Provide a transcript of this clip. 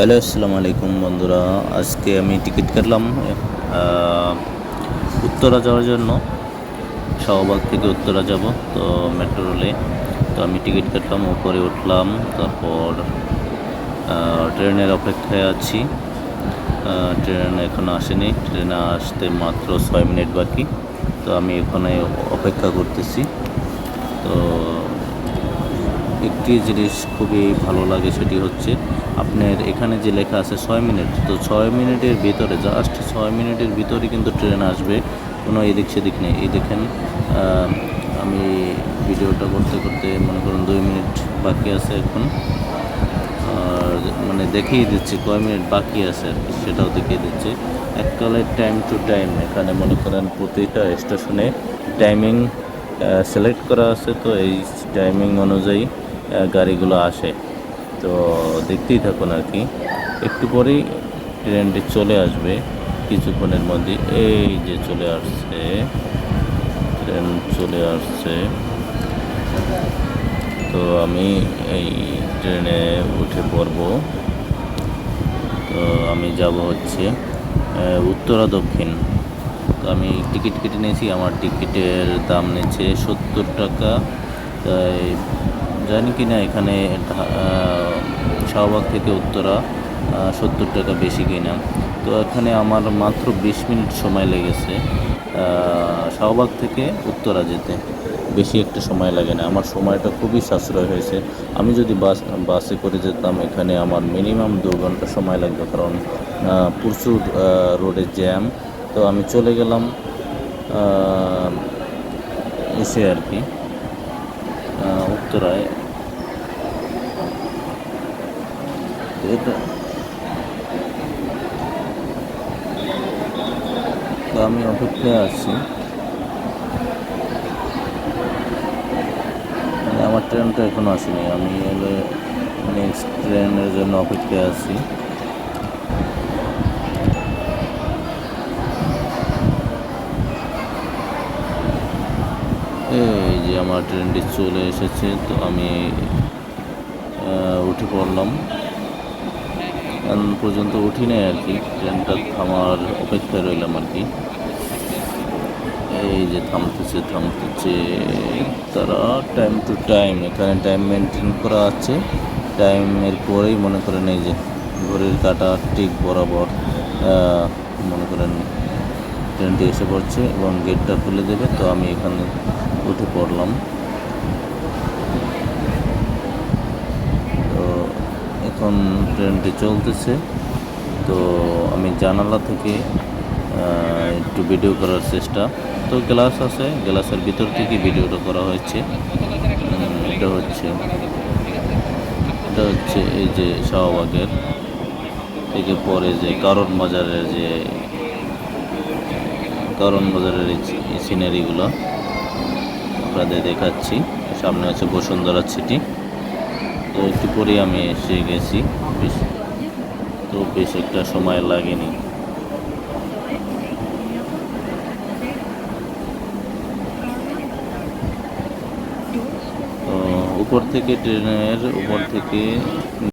Hello, আসসালামু আলাইকুম বন্ধুরা। আজকে আমি টিকিট কাটলাম উত্তরা যাওয়ার জন্য। শাহবাগ থেকে উত্তরা যাব, তো মেট্রো রেলে তো আমি টিকিট কাটলাম, উপরে উঠলাম, তারপর ট্রেনের অপেক্ষায় আছি। ট্রেন এখনও আসেনি, ট্রেনে আসতে মাত্র ছয় মিনিট বাকি। তো আমি এখানে অপেক্ষা করতেছি। তো একটি জিনিস খুবই ভালো লাগে সেটি হচ্ছে আপনার এখানে যে লেখা আছে ছয় মিনিট, তো ছয় মিনিটের ভিতরে জাস্ট ছয় মিনিটের ভিতরে কিন্তু ট্রেন আসবে, কোনো এদিক সেদিক নেই। এই দেখেন আমি ভিডিওটা করতে করতে মনে করুন দুই মিনিট বাকি আছে এখন। আর মানে দেখিয়ে দিচ্ছি কয় মিনিট বাকি আছে আর কি, সেটাও দেখিয়ে দিচ্ছি। এককালে টাইম টু টাইম এখানে মনে করেন প্রতিটা স্টেশনে টাইমিং সিলেক্ট করা আছে, তো এই টাইমিং অনুযায়ী গাড়িগুলো আসে। তো দেখতেই থাকুন আর কি। একটু পরেই ট্রেনটি চলে আসবে কিছুক্ষণের মধ্যে। এই যে চলে আসছে, ট্রেন চলে আসছে। তো আমি এই ট্রেনে উঠে পড়ব। তো আমি যাব হচ্ছে উত্তরা দক্ষিণ। তো আমি টিকিট কেটে নিয়েছি। আমার টিকিটের দাম নিচ্ছে সত্তর টাকা। তাই জানি কি না এখানে শাহবাগ থেকে উত্তরা সত্তর টাকা বেশি কিনা। তো এখানে আমার মাত্র বিশ মিনিট সময় লেগেছে শাহবাগ থেকে উত্তরা যেতে। বেশি একটা সময় লাগে না। আমার সময়টা খুবই সাশ্রয় হয়েছে। আমি যদি বাস, বাসে করে যেতাম, এখানে আমার মিনিমাম দু ঘণ্টা সময় লাগবে, কারণ প্রচুর রোডে জ্যাম। তো আমি চলে গেলাম এসে আর কি উত্তরায় তো এটা তো আমি অপেক্ষায় আছি। মানে আমার ট্রেনটা এখনও আসেনি। আমি এলে নেক্সট ট্রেনের জন্য অপেক্ষায় আছি। এই যে আমার ট্রেনটি চলে এসেছে, তো আমি উঠে পড়লাম। পর্যন্ত উঠি নাই আর কি, ট্রেনটা থামার অপেক্ষায় রইলাম আর কি। এই যে থামতেছে থামতেছে, তারা টাইম টু টাইম এখানে টাইম মেনটেন করা আছে। টাইমের পরেই মনে করেন এই যে ঘড়ির কাটা ঠিক বরাবর মনে করেন ট্রেনটি এসে পড়ছে এবং গেটটা খুলে দেবে। তো আমি এখানে উঠে পড়লাম। এখন ট্রেনটি চলতেছে। তো আমি জানালা থেকে একটু ভিডিও করার চেষ্টা। তো গ্লাস আছে, গ্লাসের ভিতর থেকে ভিডিওটা করা হয়েছে। এটা হচ্ছে এটা হচ্ছে এই যে শাহবাগের থেকে পরে যে কারণ বাজারের যে, কারণ বাজারের এই সিনারিগুলো আপনাদের দেখাচ্ছি। সামনে আছে বসুন্ধরা সিটি। তো পরেই আমি এসে গেছি। তো বেশ একটা সময় লাগেনি। উপর থেকে ট্রেনের উপর থেকে